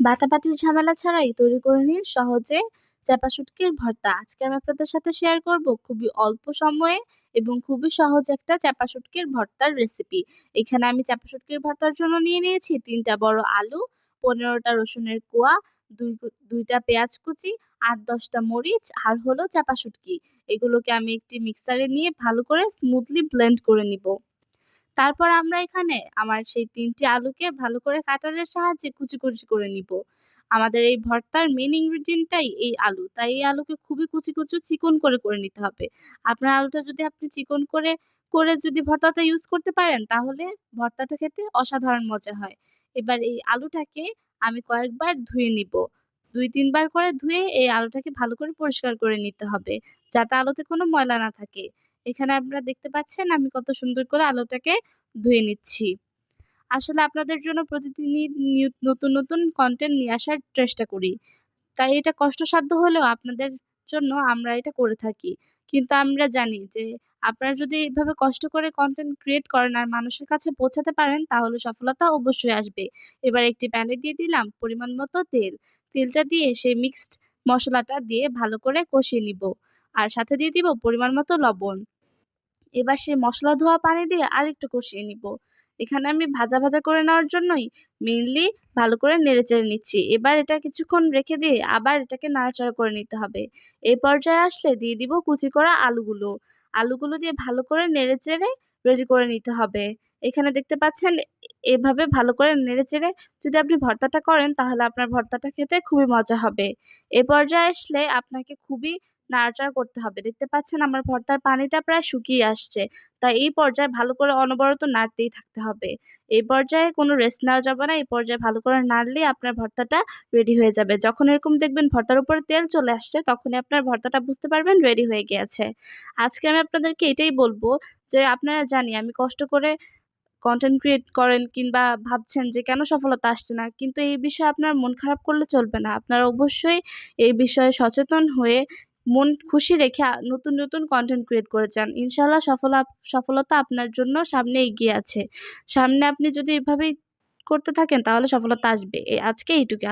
বাটাবাটির ঝামেলা ছাড়াই তৈরি করে নিন সহজে চাপা শুটকির ভর্তা। আজকে আমি আপনাদের সাথে শেয়ার করব খুবই অল্প সময়ে এবং খুবই সহজ একটা চাপা শুটকির ভর্তার রেসিপি এখানে আমি চাপা শুটকির ভর্তার জন্য নিয়ে নিয়েছি তিনটা বড় আলু, পনেরোটা রসুনের কোয়া, দুই দুইটা পেঁয়াজ কুচি আট দশটা মরিচ, আর হলো চাপা শুটকি। এগুলোকে আমি একটি মিক্সারে নিয়ে ভালো করে স্মুথলি ব্লেন্ড করে নিব। তারপর আমরা এখানে আমার সেই তিনটি আলুকে ভালো করে কাটারের সাহায্যে কুচি কুচি করে নিব। আমাদের এই ভর্তার মেন ইনগ্রিডিয়েন্টটাই এই আলু। তাই এই আলুকে খুবই কুচি কুচি চিকন করে করে নিতে হবে। আপনার আলুটা যদি আপনি চিকন করে করে যদি ভর্তাটা ইউজ করতে পারেন, তাহলে ভর্তাটা খেতে অসাধারণ মজা হয়। এবার এই আলুটাকে আমি কয়েকবার ধুয়ে নিব। দুই, তিনবার করে ধুয়ে এই আলুটাকে ভালো করে পরিষ্কার করে নিতে হবে, যাতে আলুতে কোনো ময়লা না থাকে। এখানে আপনারা দেখতে পাচ্ছেন আমি কত সুন্দর করে আলুটাকে ধুয়ে নিচ্ছি। আসলে আপনাদের জন্য প্রতিদিনই নতুন নতুন কন্টেন্ট নিয়ে আসার চেষ্টা করি। তাই এটা কষ্টসাধ্য হলেও আপনাদের জন্য আমরা এটা করে থাকি। কিন্তু আমরা জানি যে আপনারা যদি এইভাবে কষ্ট করে কন্টেন্ট ক্রিয়েট করেন আর মানুষের কাছে পৌঁছাতে পারেন, তাহলে সফলতা অবশ্যই আসবে। এবার একটি প্যানে দিয়ে দিলাম পরিমাণ মতো তেল। তেলটা দিয়ে সেই মিক্সড মশলাটা দিয়ে ভালো করে কষিয়ে নিব। আর সাথে দিয়ে দিব পরিমাণ মতো লবণ। এবার সে মশলা ধোয়া পানি দিয়ে আর একটু কষিয়ে নিব। এখানে আমি ভাজা ভাজা করে নেওয়ার জন্যই মেনলি ভালো করে নেড়ে চেড়ে নিচ্ছি। এবার এটা কিছুক্ষণ রেখে দিয়ে আবার এটাকে নাড়াচাড়া করে নিতে হবে। এই পর্যায়ে আসলে দিয়ে দিব কুচি করা আলুগুলো। আলুগুলো দিয়ে ভালো করে নেড়ে চেড়ে রেডি করে নিতে হবে। এখানে দেখতে পাচ্ছেন, এভাবে ভালো করে নেড়ে চেড়ে যদি আপনি ভর্তাটা করেন, তাহলে আপনার ভর্তাটা খেতে খুবই মজা হবে। এ পর্যায়ে আসলে আপনাকে খুবই নাড়াচাড়া করতে হবে। দেখতে পাচ্ছেন আমার ভর্তার পানিটা প্রায় শুকিয়ে আসছে। তাই এই পর্যায়ে ভালো করে অনবরত নাড়তেই থাকতে হবে। এই পর্যায়ে কোনো রেস্ট নেওয়া যাবে না। এই পর্যায়ে ভালো করে নাড়লেই আপনার ভর্তাটা রেডি হয়ে যাবে। যখন এরকম দেখবেন ভর্তার উপরে তেল চলে আসছে, তখনই আপনার ভর্তাটা বুঝতে পারবেন রেডি হয়ে গিয়েছে। আজকে আমি আপনাদেরকে এটাই বলব যে, আপনারা জানি আমি কষ্ট করে কন্টেন্ট ক্রিয়েট করেন কিংবা ভাবছেন যে কেন সফলতা আসছে না, কিন্তু এই বিষয়ে আপনার মন খারাপ করলে চলবে না। আপনার অবশ্যই এই বিষয়ে সচেতন হয়ে মন খুশি রেখে নতুন নতুন কন্টেন্ট ক্রিয়েট করে যান। ইনশাল্লাহ সফল সফলতা আপনার জন্য সামনে এগিয়ে আছে। সামনে আপনি যদি এভাবেই করতে থাকেন তাহলে সফলতা আসবে। আজকে এইটুকু